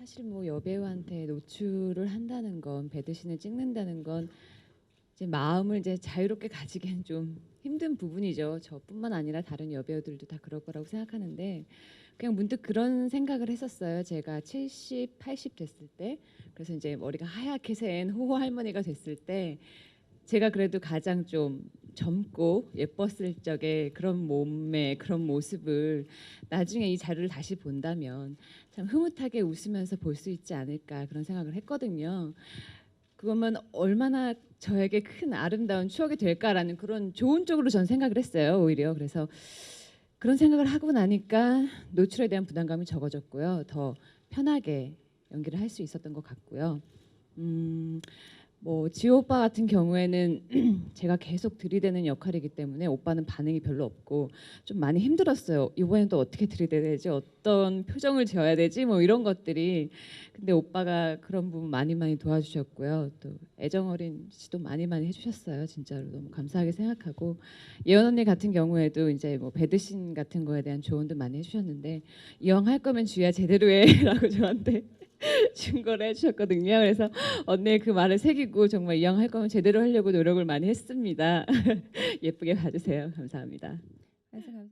사실 뭐 여배우한테 노출을 한다는 건 배드신을 찍는다는 건 이제 마음을 이제 자유롭게 가지기엔 좀 힘든 부분이죠. 저뿐만 아니라 다른 여배우들도 다 그럴 거라고 생각하는데 그냥 문득 그런 생각을 했었어요. 제가 70, 80 됐을 때 그래서 이제 머리가 하얗게 센 호호 할머니가 됐을 때 제가 그래도 가장 좀 젊고 예뻤을 적에 그런 몸매 그런 모습을 나중에 이 자료를 다시 본다면 참 흐뭇하게 웃으면서 볼 수 있지 않을까 그런 생각을 했거든요. 그거면 얼마나 저에게 큰 아름다운 추억이 될까라는 그런 좋은 쪽으로 전 생각을 했어요. 오히려 그래서 그런 생각을 하고 나니까 노출에 대한 부담감이 적어졌고요. 더 편하게 연기를 할 수 있었던 것 같고요. 음, 뭐 지호 오빠 같은 경우에는 제가 계속 들이대는 역할이기 때문에 오빠는 반응이 별로 없고 좀 많이 힘들었어요. 이번엔 또 어떻게 들이대야 되지? 어떤 표정을 지어야 되지? 뭐 이런 것들이 근데 오빠가 그런 부분 많이 많이 도와주셨고요. 또 애정 어린 지도 많이 많이 해주셨어요. 진짜로 너무 감사하게 생각하고 예원 언니 같은 경우에도 이제 뭐 배드신 같은 거에 대한 조언도 많이 해주셨는데 이왕 할 거면 주야 제대로 해라고 저한테 충고를 해주셨거든요. 그래서 언니의 그 말을 새기고 정말 이왕 할 거면 제대로 하려고 노력을 많이 했습니다. 예쁘게 봐주세요. 감사합니다.